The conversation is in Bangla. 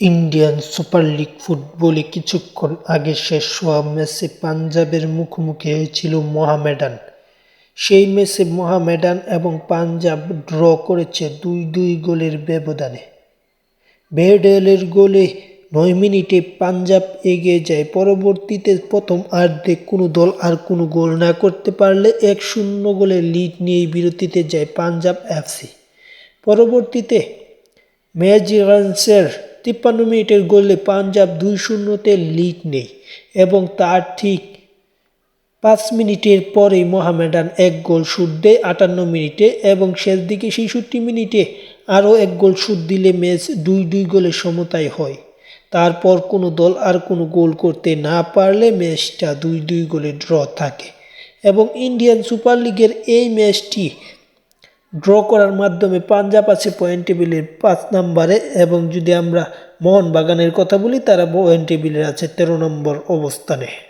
ইন্ডিয়ান সুপার লিগ ফুটবলে কিছুক্ষণ আগে শেষ হওয়া ম্যাচে পাঞ্জাবের মুখোমুখি হয়েছিল মোহামেডান। সেই ম্যাচে মোহামেডান এবং পাঞ্জাব ড্র করেছে দুই দুই গোলের ব্যবধানে। বেডেলের গোলে নয় মিনিটে পাঞ্জাব এগিয়ে যায়। পরবর্তীতে প্রথম আর্ধে কোনো দল আর কোনো গোল না করতে পারলে এক শূন্য গোলে লিড নিয়ে বিরতিতে যায় পাঞ্জাব এফসি। পরবর্তীতে ম্যাজিরান্সের তিপ্পান্ন মিনিটের গোলে পাঞ্জাব দুই শূন্যতে লিড নেই এবং তার ঠিক পাঁচ মিনিটের পরেই মোহামেডান এক গোল শুট দেয় আটান্ন মিনিটে এবং শেষ দিকে ছেষট্টি মিনিটে আরও এক গোল শুট দিলে ম্যাচ দুই দুই গোলে সমতায় হয়। তারপর কোনো দল আর কোনো গোল করতে না পারলে ম্যাচটা দুই দুই গোলে ড্র থাকে এবং ইন্ডিয়ান সুপার লিগের এই ম্যাচটি ড্র করার মাধ্যমে পাঞ্জাব আছে পয়েন্ট টেবিলের পাঁচ নম্বরে এবং যদি আমরা মোহনবাগানের কথা বলি, তারা পয়েন্ট টেবিলের আছে তেরো নম্বর অবস্থানে।